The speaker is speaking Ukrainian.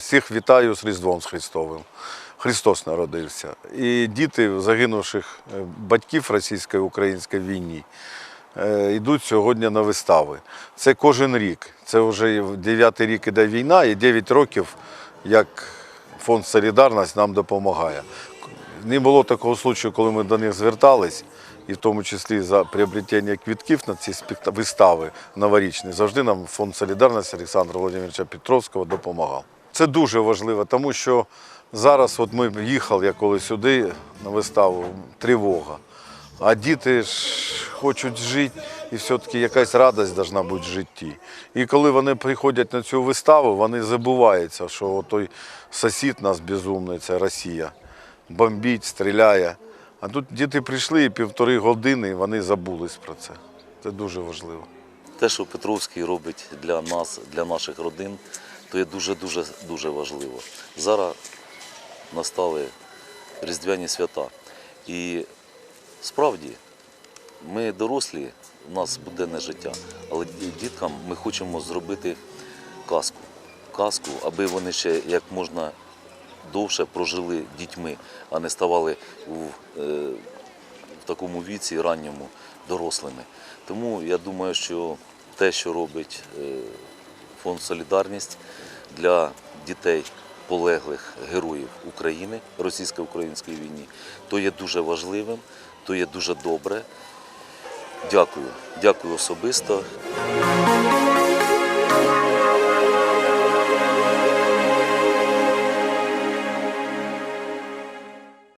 всіх вітаю з Різдвом з Христовим. Христос народився. І діти загинувших е, батьків російської української війні е, йдуть сьогодні на вистави. Це кожен рік. Це вже дев'ятий рік іде війна, і 9 років, як фонд Солідарність нам допомагає. Не було такого случаю, коли ми до них звертались, і в тому числі за приобретення квітків на ці вистави новорічні. Завжди нам фонд Солідарності Олександра Володимировича Петровського допомагав. Це дуже важливо, тому що зараз, от ми їхали я коли сюди на виставу, тривога. А діти ж хочуть жити, і все-таки якась радість повинна бути в житті. І коли вони приходять на цю виставу, вони забуваються, що той сусід нас безумний, це Росія, бомбить, стріляє. А тут діти прийшли і півтори години, і вони забулись про це. Це дуже важливо. Те, що Петровський робить для нас, для наших родин, то є дуже-дуже дуже важливо. Зараз настали Різдвяні свята. І справді ми дорослі, у нас буденне життя, але діткам ми хочемо зробити казку. Казку, аби вони ще як можна довше прожили дітьми, а не ставали в, е, в такому віці ранньому дорослими. Тому я думаю, що те, що робить е, фонд Солідарність для дітей полеглих героїв України російсько-української війні, то є дуже важливим, то є дуже добре. Дякую. Дякую особисто.